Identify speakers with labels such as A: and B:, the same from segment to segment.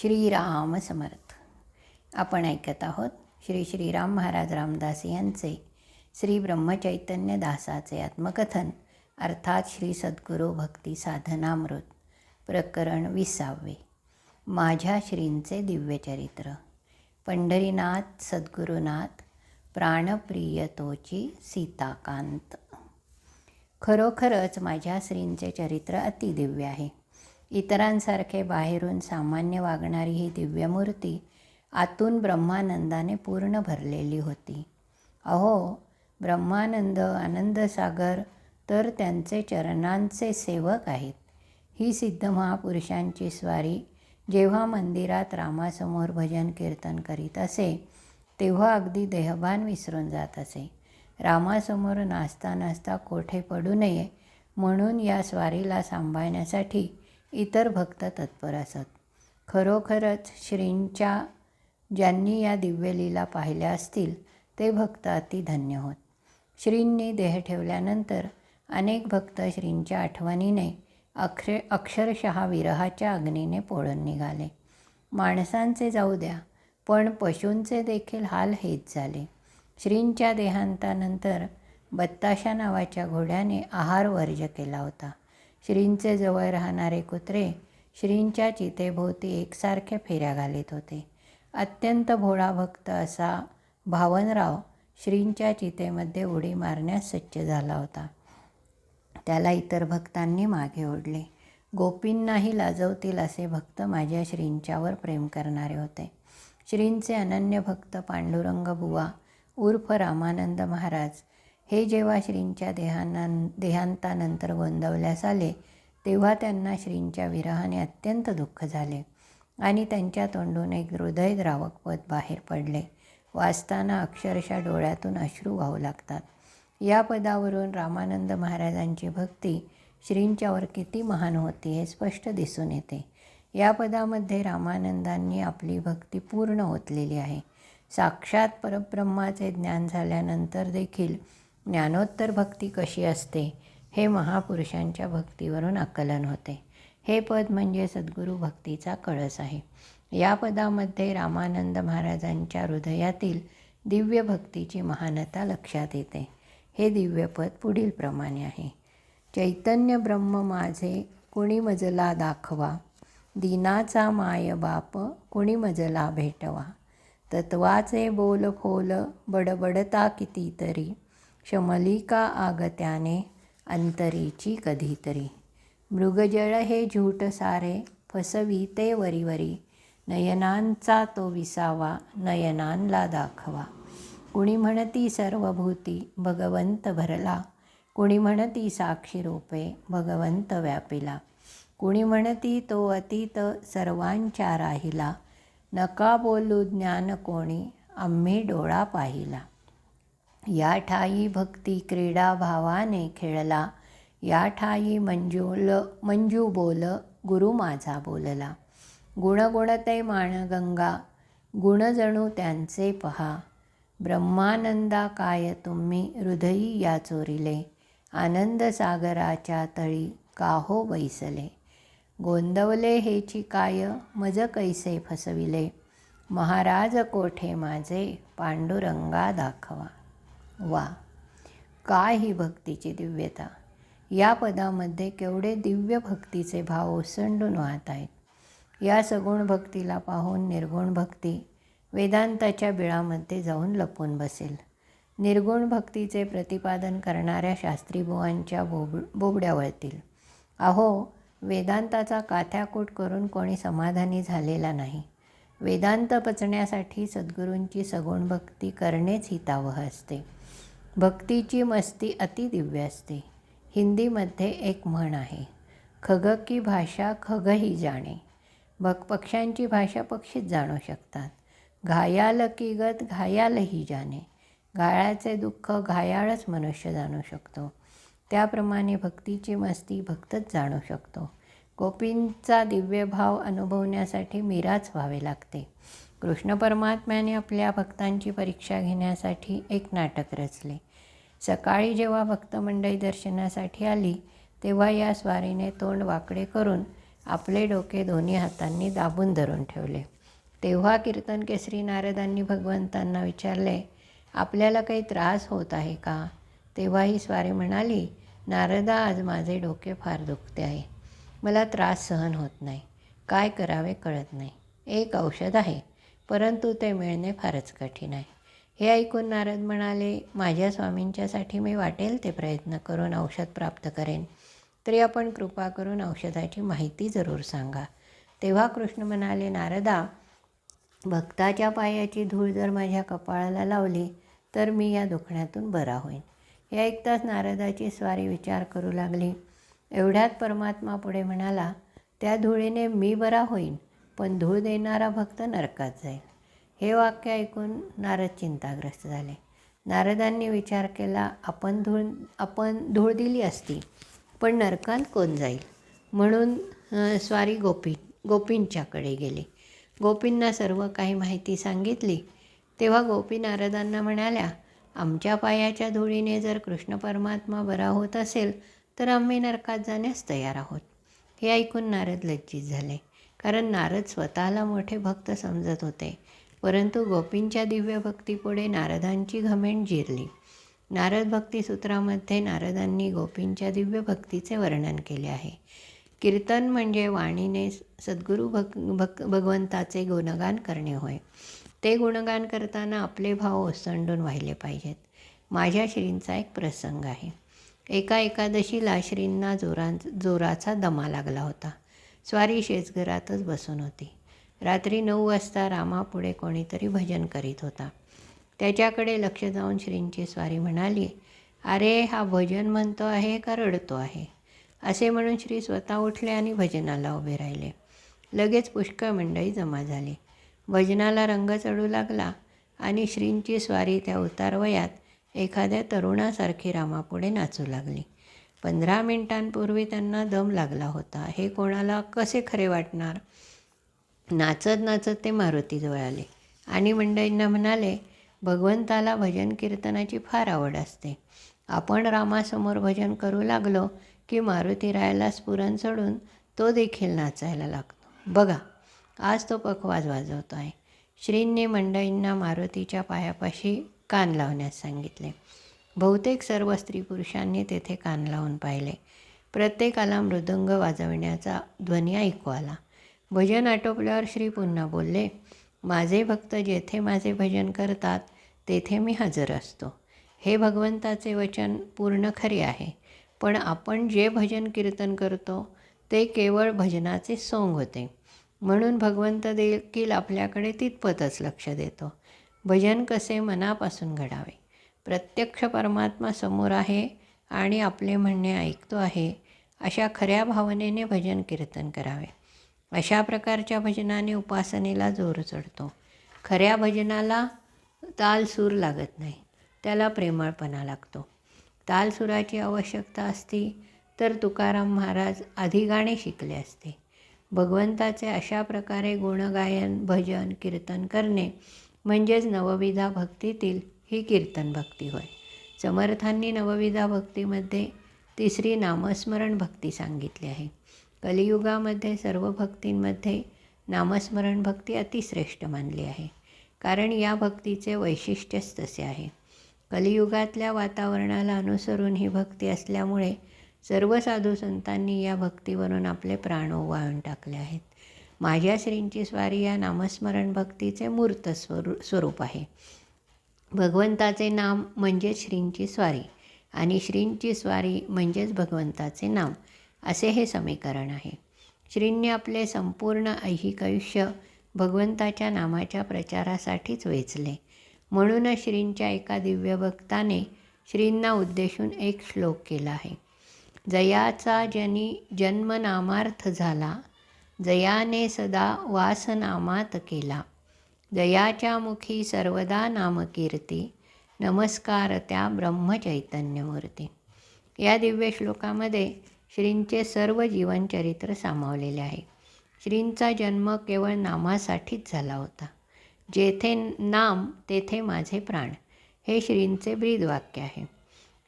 A: श्रीराम समर्थ. आपण ऐकत आहोत श्री श्रीराम महाराज रामदास यांचे श्री ब्रह्मचैतन्य दासाचे आत्मकथन अर्थात श्री सद्गुरू भक्ती साधनामृत प्रकरण विसावे. माझ्या श्रींचे दिव्यचरित्र. पंढरीनाथ सद्गुरुनाथ प्राणप्रियतोची सीताकांत. खरोखरच माझ्या श्रींचे चरित्र अतिदिव्य आहे. इतरांसारखे बाहेरून सामान्य वागणारी ही दिव्यमूर्ती आतून ब्रह्मानंदाने पूर्ण भरलेली होती. अहो ब्रह्मानंद आनंदसागर तर त्यांचे चरणांचे सेवक आहेत. ही सिद्ध महापुरुषांची स्वारी जेव्हा मंदिरात रामासमोर भजन कीर्तन करीत असे तेव्हा अगदी देहभान विसरून जात असे. रामासमोर नाचता नाचता कोठे पडू नये म्हणून या स्वारीला सांभाळण्यासाठी इतर भक्त तत्पर असत खरोखरच श्रींच्या ज्यांनी या दिव्यलीला पाहिल्या असतील ते भक्त अतिधन्य होत. श्रींनी देह ठेवल्यानंतर अनेक भक्त श्रींच्या आठवणीने अक्षर अक्षरशः विरहाच्या अग्नीने पोळून निघाले. माणसांचे जाऊ द्या पण पशूंचे देखील हाल हेच झाले. श्रींच्या देहांतानंतर बत्ताशा नावाच्या घोड्याने आहार वर्ज केला होता. श्रींचे जवळ राहणारे कुत्रे श्रींच्या चितेभोवती एकसारखे फेऱ्या घालीत होते. अत्यंत भोळा भक्त असा भावनराव श्रींच्या चितेमध्ये उडी मारण्यास सज्ज झाला होता. त्याला इतर भक्तांनी मागे ओढले. गोपींनाही लाजवतील असे भक्त माझ्या श्रींच्यावर प्रेम करणारे होते. श्रींचे अनन्य भक्त पांडुरंग बुवा उर्फ रामानंद महाराज हे जेव्हा श्रींच्या देहानं देहांतानंतर गोंदवल्यास आले तेव्हा त्यांना श्रींच्या विरहाने अत्यंत दुःख झाले आणि त्यांच्या तोंडून एक हृदयद्रावक पद बाहेर पडले. वाचताना अक्षरशः डोळ्यातून अश्रू वाहू लागतात. या पदावरून रामानंद महाराजांची भक्ती श्रींच्यावर किती महान होती हे स्पष्ट दिसून येते. या पदामध्ये रामानंदांनी आपली भक्ती पूर्ण ओतलेली आहे. साक्षात परब्रह्माचे ज्ञान झाल्यानंतर देखील ज्ञानोत्तर भक्ती कशी असते हे महापुरुषांच्या भक्तीवरून आकलन होते. हे पद म्हणजे सद्गुरू भक्तीचा कळस आहे. या पदामध्ये रामानंद महाराजांच्या हृदयातील दिव्य भक्तीची महानता लक्षात येते. हे दिव्यपद पुढील प्रमाणे आहे. चैतन्य ब्रह्म माझे कुणी मजला दाखवा. दिनाचा माय बाप कुणी मजला भेटवा. तत्वाचे बोल फोल बडबडता कितीतरी. शमलिका आगत्याने अंतरीची कधीतरी. मृगजळ हे झूट सारे फसवी ते वरीवरी. नयनांचा तो विसावा नयनांला दाखवा. कुणी म्हणती सर्वभूती भगवंत भरला. कुणी म्हणती साक्षी रूपे भगवंत व्यापिला. कुणी म्हणती तो अतीत सर्वांच्या राहिला. नका बोलू ज्ञान कोणी आम्ही डोळा पाहिला. या ठाई भक्ती क्रीडा भावाने खेळला. या ठाई मंजूल मंजू बोल गुरु माझा बोलला. गुणगुणते माणगंगा गुणजणू त्यांचे पहा. ब्रह्मानंदा काय तुम्ही हृदयी या चोरिले आनंद सागराच्या तळी काहो बैसले. गोंदवले हेची काय मज कैसे फसविले. महाराज कोठे माझे पांडुरंगा दाखवा. वा. काय ही भक्तीची दिव्यता. या पदामध्ये केवढे दिव्य भक्तीचे भाव ओसंडून वाहत आहेत. या सगुण भक्तीला पाहून निर्गुण भक्ती वेदांताच्या बिळामध्ये जाऊन लपून बसेल. निर्गुण भक्तीचे प्रतिपादन करणाऱ्या शास्त्रीबुवांच्या बोब बोबड्या वळतील. अहो वेदांताचा काथ्याकूट करून कोणी समाधानी झालेला नाही. वेदांत पचण्यासाठी सद्गुरूंची सगुण भक्ती करणेच हितावह असते. भक्तीची मस्ती अतिदिव्य असते. हिंदीमध्ये एक म्हण आहे खग की भाषा खगही जाणे. भक पक्ष्यांची भाषा पक्षीच जाणू शकतात. घायाल की गत घायालही जाणे. घायाळाचे दुःख घायाळच मनुष्य जाणू शकतो. त्याप्रमाणे भक्तीची मस्ती भक्तच जाणू शकतो. गोपींचा दिव्यभाव अनुभवण्यासाठी मीराच व्हावे लागते. कृष्ण परमात्म्याने आपल्या भक्तांची परीक्षा घेण्यासाठी एक नाटक रचले. सकाळी जेव्हा भक्तमंडळी दर्शनासाठी आली तेव्हा या स्वारीने तोंड वाकडे करून आपले डोके दोन्ही हातांनी दाबून धरून ठेवले. तेव्हा कीर्तन केसरी नारदांनी भगवंतांना विचारले आपल्याला काही त्रास होत आहे का? तेव्हा ही स्वारी म्हणाली नारदा आज माझे डोके फार दुखते आहे. मला त्रास सहन होत नाही. काय करावे कळत नाही. एक औषध आहे. परंतु ते मिळणे फारच कठीण आहे. हे ऐकून नारद म्हणाले माझ्या स्वामींच्यासाठी मी वाटेल ते प्रयत्न करून औषध प्राप्त करेन. तरी आपण कृपा करून औषधाची माहिती जरूर सांगा. तेव्हा कृष्ण म्हणाले नारदा भक्ताच्या पायाची धूळ जर माझ्या कपाळाला लावली तर मी या दुखण्यातून बरा होईन. हे ऐकताच नारदाची स्वारी विचार करू लागली. एवढ्यात परमात्मा पुढे म्हणाला त्या धुळीने मी बरा होईन. पण धूळ देणारा भक्त नरकात जाईल. हे वाक्य ऐकून नारद चिंताग्रस्त झाले. नारदांनी विचार केला आपण धूळ आपण धूळ दिली असती पण नरकात कोण जाईल? म्हणून स्वारी गोपी गोपींच्याकडे गेले. गोपींना सर्व काही माहिती सांगितली. तेव्हा गोपी नारदांना म्हणाल्या आमच्या पायाच्या धुळीने जर कृष्ण परमात्मा बरा होत असेल तर आम्ही नरकात जाण्यास तयार आहोत. हे ऐकून नारद लज्जित झाले. कारण नारद स्वतःला मोठे भक्त समजत होते. परंतु गोपींच्या दिव्य भक्तीपुढे नारदांची घमेंड जिरली. नारद भक्तिसूत्रामध्ये नारदांनी गोपींच्या दिव्य भक्तीचे वर्णन केले आहे. कीर्तन म्हणजे वाणीने सद्गुरू भक भक भगवंताचे गुणगान करणे होय. ते गुणगान करताना आपले भाव ओसंडून वाहिले पाहिजेत. माझ्या श्रींचा एक प्रसंग आहे. एका एकादशीला श्रींना जोरां जोराचा दमा लागला होता. स्वारी शेजघरातच बसून होती. रात्री नऊ वाजता रामापुढे कोणीतरी भजन करीत होता. त्याच्याकडे लक्ष जाऊन श्रींची स्वारी म्हणाली अरे हा भजन म्हणतो आहे का रडतो आहे? असे म्हणून श्री स्वतः उठले आणि भजनाला उभे राहिले. लगेच पुष्कळ मंडळी जमा झाली. भजनाला रंग चढू लागला आणि श्रींची स्वारी त्या उतारवयात एखाद्या तरुणासारखी रामापुढे नाचू लागली. पंधरा मिनिटांपूर्वी त्यांना दम लागला होता. हे कोणाला कसे खरे वाटणार? नाचत नाचत ते मारुतीजवळ आले. आणि मंडळींना म्हणाले भगवंताला भजन कीर्तनाची फार आवड असते. आपण रामासमोर भजन करू लागलो की मारुती रायाला स्फुरण चढून तो देखील नाचायला लागतो. बघा आज तो पखवाज वाजवतो आहे श्रींनी मंडळींना मारुतीच्या पायापाशी कान लावण्यास सांगितले. बहुतेक सर्व स्त्री पुरुषांनी तेथे कान लावून पाहिले. प्रत्येकाला मृदंग वाजविण्याचा ध्वनी ऐकू आला. भजन आटोपल्यावर श्री पुन्हा बोलले माझे भक्त जेथे माझे भजन करतात तेथे मी हजर असतो. हे भगवंताचे वचन पूर्ण खरे आहे. पण आपण जे भजन कीर्तन करतो ते केवळ भजनाचे सोंग होते. म्हणून भगवंत देखील आपल्याकडे तितपतच लक्ष देतो. भजन कसे मनापासून घडावे? प्रत्यक्ष परमात्मा समोर आहे आणि आपले म्हणणे ऐकतो आहे अशा खऱ्या भावनेने भजन कीर्तन करावे. अशा प्रकारच्या भजनाने उपासनेला जोर चढतो. खऱ्या भजनाला ताल सूर लागत नाही त्याला प्रेमळपणा लागतो. तालसुराची आवश्यकता असती तर तुकाराम महाराज आधी गाणे शिकले असते. भगवंताचे अशा प्रकारे गुणगायन भजन कीर्तन करणे म्हणजेच नवविधा भक्तीतील ही कीर्तन भक्ती होय. समर्थांनी नवविधा भक्तीमध्ये तिसरी नामस्मरण भक्ती सांगितली आहे. कलियुगामध्ये सर्व भक्तींमध्ये नामस्मरण भक्ती अतिश्रेष्ठ मानली आहे. कारण या भक्तीचे वैशिष्ट्यच तसे आहे. कलियुगातल्या वातावरणाला अनुसरून ही भक्ती असल्यामुळे सर्व साधू संतांनी या भक्तीवरून आपले प्राण ओवाळून टाकले आहेत. माझ्या श्रींची स्वारी या नामस्मरण भक्तीचे मूर्त स्वरू स्वरूप आहे. भगवंताचे नाम म्हणजेच श्रींची स्वारी आणि श्रींची स्वारी म्हणजेच भगवंताचे नाम असे हे समीकरण आहे. श्रींनी आपले संपूर्ण ऐहिक आयुष्य भगवंताच्या नामाच्या प्रचारासाठीच वेचले. म्हणूनच श्रींच्या एका दिव्य भक्ताने श्रींना उद्देशून एक श्लोक केला आहे. जयाचा जनी जन्मनामार्थ झाला जयाने सदा वासनामात केला. दयाच्या मुखी सर्वदा नामकीर्ती नमस्कार त्या ब्रह्मचैतन्यमूर्ती. या दिव्य श्लोकामध्ये श्रींचे सर्व जीवनचरित्र सामावलेले आहे. श्रींचा जन्म केवळ नामासाठीच झाला होता. जेथे नाम तेथे माझे प्राण हे श्रींचे ब्रीदवाक्य आहे.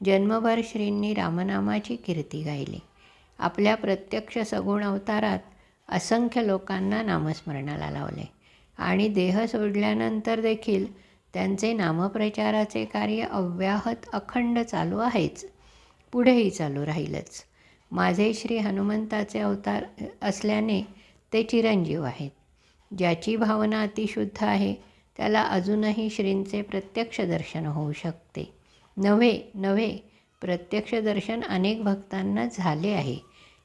A: जन्मभर श्रींनी रामनामाची कीर्ती गायली. आपल्या प्रत्यक्ष सगुण अवतारात असंख्य लोकांना नामस्मरणाला लावले. आणि देह सोडल्यानंतर देखील त्यांचे नामप्रचाराचे कार्य अव्याहत अखंड चालू आहेच. पुढेही चालू राहीलच. माझे श्री हनुमंताचे अवतार असल्याने ते चिरंजीव आहेत. ज्याची भावना अतिशुद्ध आहे त्याला अजूनही श्रींचे प्रत्यक्ष दर्शन होऊ शकते. नव्हे नव्हे प्रत्यक्ष दर्शन अनेक भक्तांना झाले आहे.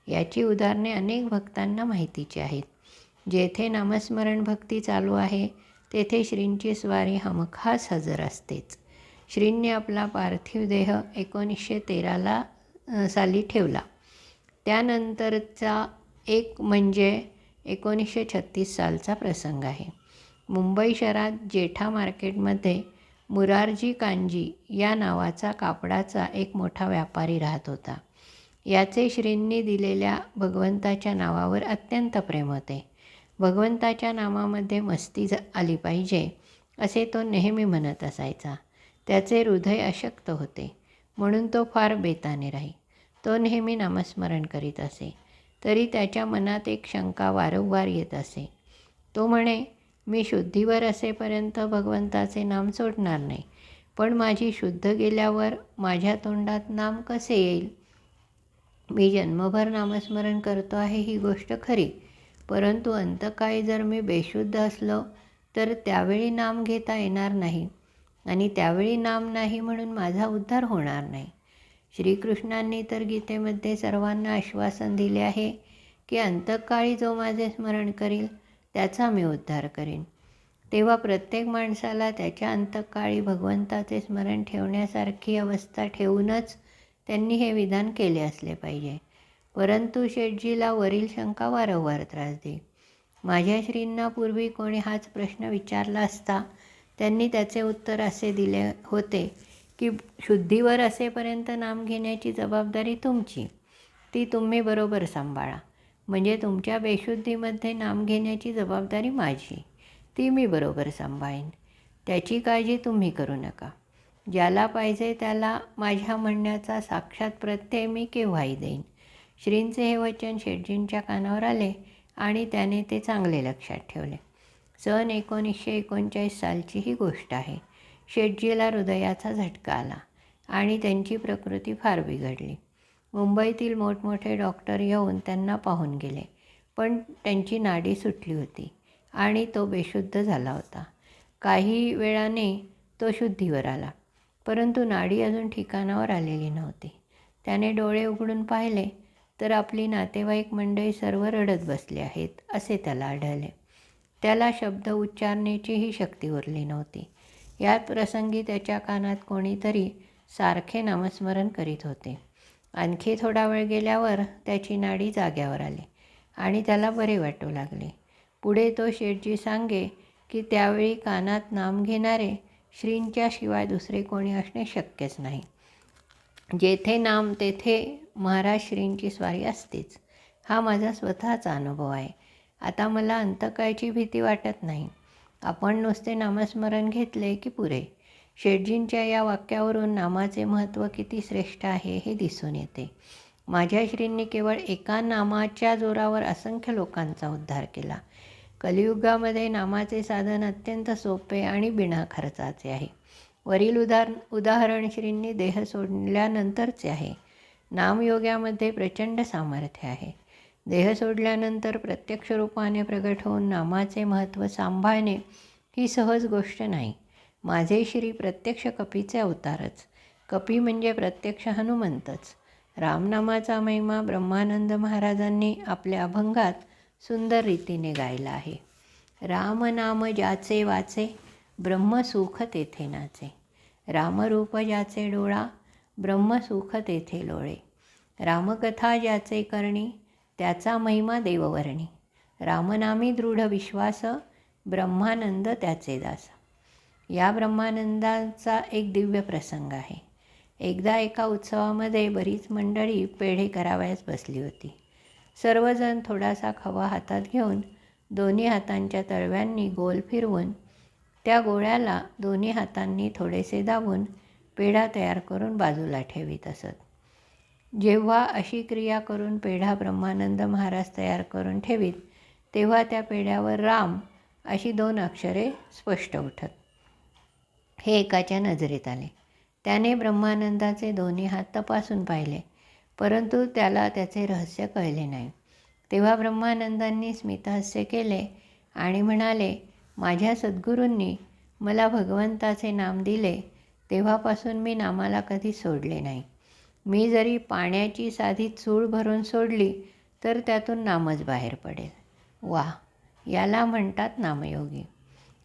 A: याची उदाहरणे अनेक भक्तांना माहितीची आहेत. जेथे नामस्मरण भक्ती चालू आहे तेथे श्रींची स्वारी हमखास हजर असतेच. श्रींनी आपला पार्थिव देह एकोणीसशे तेराला साली ठेवला. त्यानंतरचा एक म्हणजे एकोणीसशे छत्तीस सालचा प्रसंग आहे. मुंबई शहरात जेठा मार्केटमध्ये मुरारजी कांजी या नावाचा कापडाचा एक मोठा व्यापारी राहत होता. याचे श्रींनी दिलेल्या भगवंताच्या नावावर अत्यंत प्रेम होते. भगवंताच्या नामामध्ये मस्ती आली पाहिजे असे तो नेहमी म्हणत असायचा. त्याचे हृदय अशक्त होते म्हणून तो फार बेताने राही. तो नेहमी नामस्मरण करीत असे तरी त्याच्या मनात एक शंका वारंवार येत असे. तो म्हणे मी शुद्धीवर असेपर्यंत भगवंताचे नाम सोडणार नाही पण माझी शुद्ध गेल्यावर माझ्या तोंडात नाम कसे येईल? मी जन्मभर नामस्मरण करतो आहे ही गोष्ट खरी परंतु अंतकाळी जर मी बेशुद्ध असलो तर त्यावेळी नाम घेता येणार नाही आणि त्यावेळी नाम नाही म्हणून माझा उद्धार होणार नाही. श्रीकृष्णांनी तर गीतेमध्ये सर्वांना आश्वासन दिले आहे की अंतकाळी जो माझे स्मरण करील त्याचा मी उद्धार करीन. तेव्हा प्रत्येक माणसाला त्याच्या अंतकाळी भगवंताचे स्मरण ठेवण्यासारखी अवस्था ठेवूनच त्यांनी हे विधान केले असले पाहिजे. परंतु शेटजीला वरील शंका वारंवार त्रास दे. माझ्या श्रींना पूर्वी कोणी हाच प्रश्न विचारला असता त्यांनी त्याचे उत्तर असे दिले होते की शुद्धीवर असेपर्यंत नाम घेण्याची जबाबदारी तुमची. ती तुम्ही बरोबर सांभाळा. म्हणजे तुमच्या बेशुद्धीमध्ये नाम घेण्याची जबाबदारी माझी. ती मी बरोबर सांभाळीन. त्याची काळजी तुम्ही करू नका. ज्याला पाहिजे त्याला माझ्या म्हणण्याचा साक्षात प्रत्यय मी केव्हाही देईन. श्रींचे हे वचन शेटजींच्या कानावर आले आणि त्याने ते चांगले लक्षात ठेवले. सन एकोणीसशे एकोणचाळीस सालची ही गोष्ट आहे. शेटजीला हृदयाचा झटका आला आणि त्यांची प्रकृती फार बिघडली. मुंबईतील मोठमोठे डॉक्टर येऊन त्यांना पाहून गेले पण त्यांची नाडी सुटली होती आणि तो बेशुद्ध झाला होता. काही वेळाने तो शुद्धीवर आला परंतु नाडी अजून ठिकाणावर आलेली नव्हती. त्याने डोळे उघडून पाहिले तर आपली नातेवाईक मंडळी सर्व रडत बसले आहेत असे त्याला आढळले. त्याला शब्द उच्चारण्याचीही शक्ती उरली नव्हती. यात प्रसंगी त्याच्या कानात कोणीतरी सारखे नामस्मरण करीत होते. आणखी थोडा वेळ गेल्यावर त्याची नाडी जाग्यावर आली आणि त्याला बरे वाटू लागले. पुढे तो शेठजी सांगे की त्यावेळी कानात नाम घेणारे श्रींच्या शिवाय दुसरे कोणी असणे शक्यच नाही. जेथे नाम तेथे महाराज श्रींची स्वारी असतेच. हा माझा स्वतःचा अनुभव आहे. आता मला अंतकाळची भीती वाटत नाही. आपण नुसते नामस्मरण घेतले की पुरे. शेटजींच्या या वाक्यावरून नामाचे महत्त्व किती श्रेष्ठ आहे हे दिसून येते. माझ्या श्रींनी केवळ एका नामाच्या जोरावर असंख्य लोकांचा उद्धार केला. कलियुगामध्ये नामाचे साधन अत्यंत सोपे आणि बिना खर्चाचे आहे. वरील उदाहरण उदाहरण श्रींनी देह सोडल्यानंतरचे आहे. नामयोग्यामध्ये प्रचंड सामर्थ्य आहे. देह सोडल्यानंतर प्रत्यक्ष रूपाने प्रगट होऊन नामाचे महत्त्व सांभाळणे ही सहज गोष्ट नाही. माझे श्री प्रत्यक्ष कपीचे अवतारच. कपी म्हणजे प्रत्यक्ष हनुमंतच. रामनामाचा महिमा ब्रह्मानंद महाराजांनी आपल्या अभंगात सुंदर रीतीने गायला आहे. रामनाम ज्याचे वाचे ब्रह्मसुख तेथे नाचे. रामरूप ज्याचे डोळा ब्रह्मसुख तेथे लोळे. रामकथा ज्याचे करणे त्याचा महिमा देववर्णी. रामनामी दृढ विश्वास ब्रह्मानंद त्याचे दास. या ब्रह्मानंदाचा एक दिव्य प्रसंग आहे. एकदा एका उत्सवामध्ये बरीच मंडळी पेढे करावयास बसली होती. सर्वजण थोडासा खवा हातात घेऊन दोन्ही हातांच्या तळव्यांनी गोल फिरवून त्या गोळ्याला दोन्ही हातांनी थोडेसे दाबून पेढा तयार करून बाजूला ठेवीत असत. जेव्हा अशी क्रिया करून पेढा ब्रह्मानंद महाराज तयार करून ठेवीत तेव्हा त्या पेढ्यावर राम अशी दोन अक्षरे स्पष्ट उठत. हे एकाच्या नजरेत आले. त्याने ब्रह्मानंदाचे दोन्ही हात तपासून पाहिले परंतु त्याला त्याचे रहस्य कळले नाही. तेव्हा ब्रह्मानंदांनी स्मितहास्य केले आणि म्हणाले माझ्या सद्गुरूंनी मला भगवंताचे नाम दिले तेव्हापासून मी नामाला कधी सोडले नाही. मी जरी पाण्याची साधी चूळ भरून सोडली तर त्यातून नामच बाहेर पडेल. वा याला म्हणतात नामयोगी.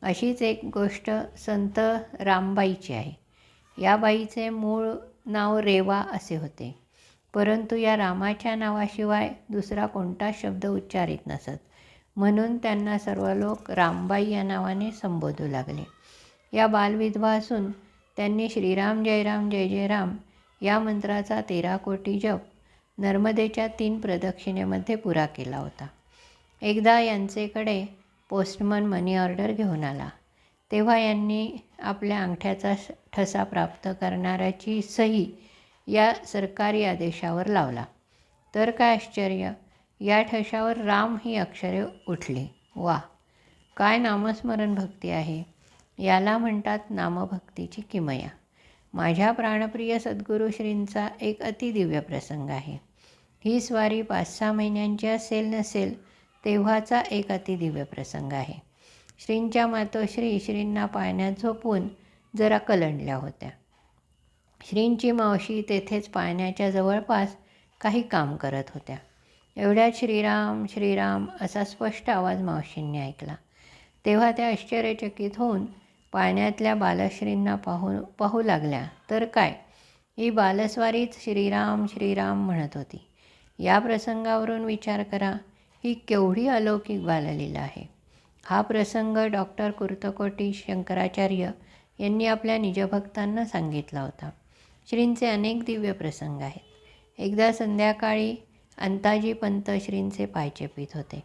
A: अशीच एक गोष्ट संत रामबाईची आहे. या बाईचे मूळ नाव रेवा असे होते. परंतु या रामाच्या नावाशिवाय दुसरा कोणता शब्द उच्चारित नसत. म्हणून त्यांना सर्व लोक रामबाई या नावाने संबोधू लागले. या बालविधवा असून त्यांनी श्रीराम जयराम जय जय राम या मंत्राचा तेरा कोटी जप नर्मदेच्या तीन प्रदक्षिणेमध्ये पुरा केला होता. एकदा यांचेकडे पोस्टमन मनी ऑर्डर घेऊन आला. तेव्हा यांनी आपल्या अंगठ्याचा ठसा प्राप्त करणाऱ्याची सही या सरकारी आदेशावर लावला. तर काय आश्चर्य या ठशावर राम ही अक्षरे उठली. वा काय नामस्मरण भक्ती आहे. याला म्हणतात नामभक्तीची किमया. माझ्या प्राणप्रिय सद्गुरू श्रींचा एक अतिदिव्य प्रसंग आहे. ही स्वारी पाच सहा महिन्यांची असेल नसेल तेव्हाचा एक अतिदिव्य प्रसंग आहे. श्रींच्या मातोश्री श्रींना पाण्यात झोपून जरा कलंडल्या होत्या. श्रींची मावशी तेथेच पाण्याच्या जवळपास काही काम करत होत्या. एवढ्यात श्रीराम श्रीराम असा स्पष्ट आवाज मावशींनी ऐकला. तेव्हा त्या आश्चर्यचकित होऊन पाण्यातल्या बालश्रींना पाहू पाहू लागल्या. तर काय? ही बालस्वारीच श्रीराम श्रीराम म्हणत होती. या प्रसंगावरून विचार करा ही केवढी अलौकिक बाललीला आहे. हा प्रसंग डॉक्टर कुर्तकोटी शंकराचार्य यांनी आपल्या निजभक्तांना सांगितला होता. श्रींचे अनेक दिव्य प्रसंग आहेत. एकदा संध्याकाळी अंताजी पंत श्रींचे पायचे पीत होते.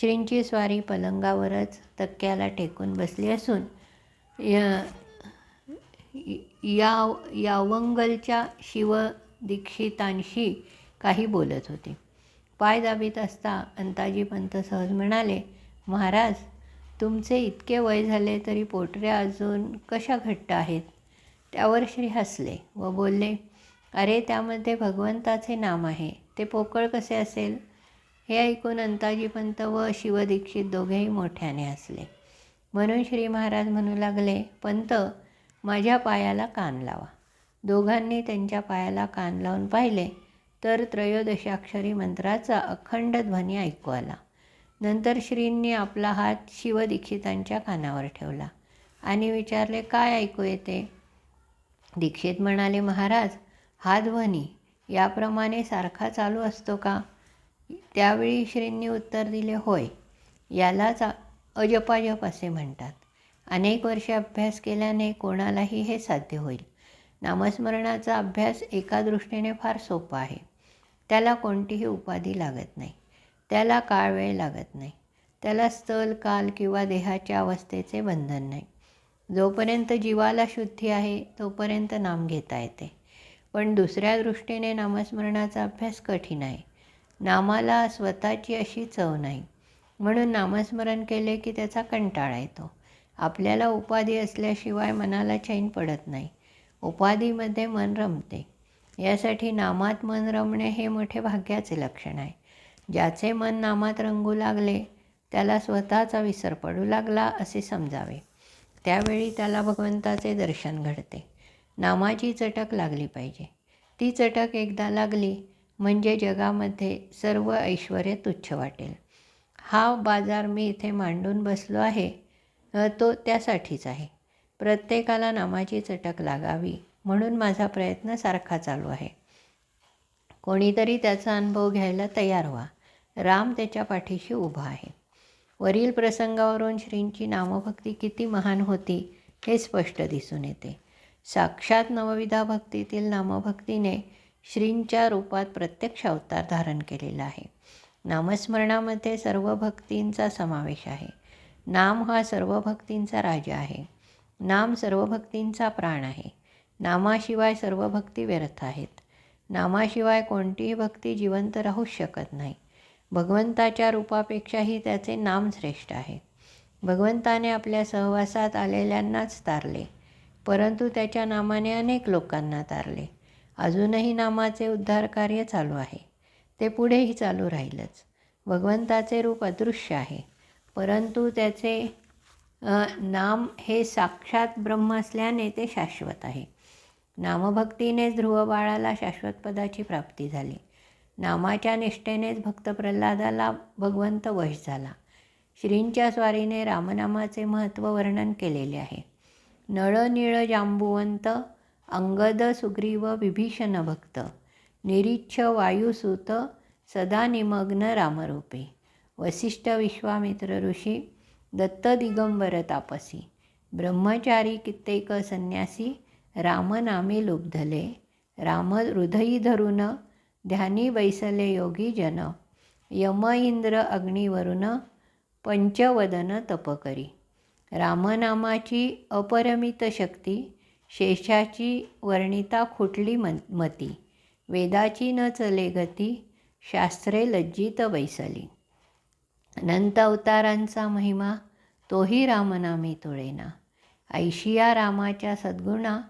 A: श्रींची स्वारी पलंगावरच तक्क्याला टेकून बसली असून या यावंगलच्या शिवदीक्षितांशी काही बोलत होते. पाय दाबीत असता अंताजी पंत सहज म्हणाले महाराज तुमचे इतके वय झाले तरी पोटऱ्या अजून कशा घट्ट आहेत? त्यावर श्री हसले व बोलले अरे त्यामध्ये भगवंताचे नाम आहे. ते पोकळ कसे असेल? हे ऐकून अंताजी पंत व शिवदीक्षित दोघेही मोठ्याने हसले. म्हणून श्री महाराज म्हणू लागले पंत माझ्या पायाला कान लावा. दोघांनी त्यांच्या पायाला कान लावून पाहिले तर त्रयोदशाक्षरी मंत्राचा अखंड ध्वनी ऐकू आला. नंतर श्रींनी आपला हात शिवदीक्षितांच्या कानावर ठेवला आणि विचारले काय ऐकू येते? दीक्षित म्हणाले महाराज हा ध्वनी याप्रमाणे सारखा चालू असतो का? त्यावेळी श्रींनी उत्तर दिले होय यालाच अजपाजप असे म्हणतात. अनेक वर्षे अभ्यास केल्याने कोणालाही हे साध्य होईल. नामस्मरणाचा अभ्यास एका दृष्टीने फार सोपा आहे. त्याला कोणतीही उपाधी लागत नाही. त्याला काळ वेळ लागत नाही. त्याला स्थल काल किंवा देहाच्या अवस्थेचे बंधन नाही. जोपर्यंत जीवाला शुद्धी आहे तोपर्यंत नाम घेता येते. पण दुसऱ्या दृष्टीने नामस्मरणाचा अभ्यास कठीण आहे. नामाला स्वतःची अशी चव नाही. म्हणून नामस्मरण केले की त्याचा कंटाळा येतो. आपल्याला उपाधी असल्याशिवाय मनाला चैन पडत नाही. उपाधीमध्ये मन रमते. यासाठी नामात मन रमणे हे मोठे भाग्याचे लक्षण आहे. ज्याचे मन नामात रंगू लागले त्याला स्वतःचा विसर पडू लागला असे समजावे. त्यावेळी त्याला भगवंताचे दर्शन घडते. नामाची चटक लागली पाहिजे. ती चटक एकदा लागली म्हणजे जगामध्ये सर्व ऐश्वर तुच्छ वाटेल. हा बाजार मी इथे मांडून बसलो आहे. तो त्यासाठीच आहे. प्रत्येकाला नामाची चटक लागावी म्हणून माझा प्रयत्न सारखा चालू आहे. कोणीतरी त्याचा अनुभव घ्यायला तयार व्हा. राम त्याच्या पाठीशी उभा आहे. वरील प्रसंगावरून श्रींची नामभक्ती किती महान होती हे स्पष्ट दिसून येते. साक्षात नवविधा भक्तीतील नामभक्तीने श्रींच्या रूपात प्रत्यक्ष अवतार धारण केलेला आहे. नामस्मरणामध्ये सर्व भक्तींचा समावेश आहे. नाम हा सर्व भक्तींचा राजा आहे. नाम सर्व भक्तींचा प्राण आहे. नामाशिवाय सर्व भक्ती व्यर्थ आहेत. नामाशिवाय कोणतीही भक्ती जिवंत राहूच शकत नाही. भगवंताच्या रूपापेक्षाही त्याचे नाम श्रेष्ठ आहे. भगवंताने आपल्या सहवासात आलेल्यांनाच तारले परंतु त्याच्या नामाने अनेक लोकांना तारले. अजूनही नामाचे उद्धार कार्य चालू आहे. ते पुढेही चालू राहीलच. भगवंताचे रूप अदृश्य आहे. परंतु त्याचे नाम हे साक्षात ब्रह्म असल्याने ते शाश्वत आहे. नामभक्तीनेच ध्रुव बाळाला शाश्वत पदाची प्राप्ती झाली. नामाच्या निष्ठेनेच भक्त प्रल्हादाला भगवंत वश झाला. श्रींच्या स्वारीने रामनामाचे महत्त्व वर्णन केलेले आहे. नळ निळ जांबुवंत अंगद सुग्रीव विभीषण भक्त. निरीच्छ वायुसूत सदा निमग्न रामरूपे। वसिष्ठ विश्वामित्र ऋषी दत्त दिगंबर तापसी ब्रह्मचारी कित्येक संन्यासी रामनामे लुब्धले। राम हृदयी धरून ध्यानी बैसले योगी जन। यम इंद्र अग्निवरून पंचवदन तपकरी रामनामाची अपरमित शक्ती शेषाची वर्णिता खुटली मन मती। वेदाची न चले गती शास्त्रे लज्जित बैसली अनंत अवतारांचा महिमा तोही रामनामी तुळेना. ऐशिया रामाच्या सद्गुणा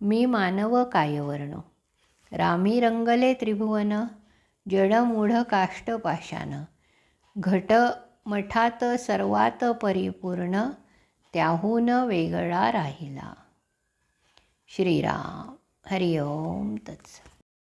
A: मी मानव कायवर्णो. रामी रंगले त्रिभुवन जडमूढ काष्ट पाशान घट मठात सर्वात परिपूर्ण त्याहून वेगळा राहिला. श्रीराम हरिओम तत्स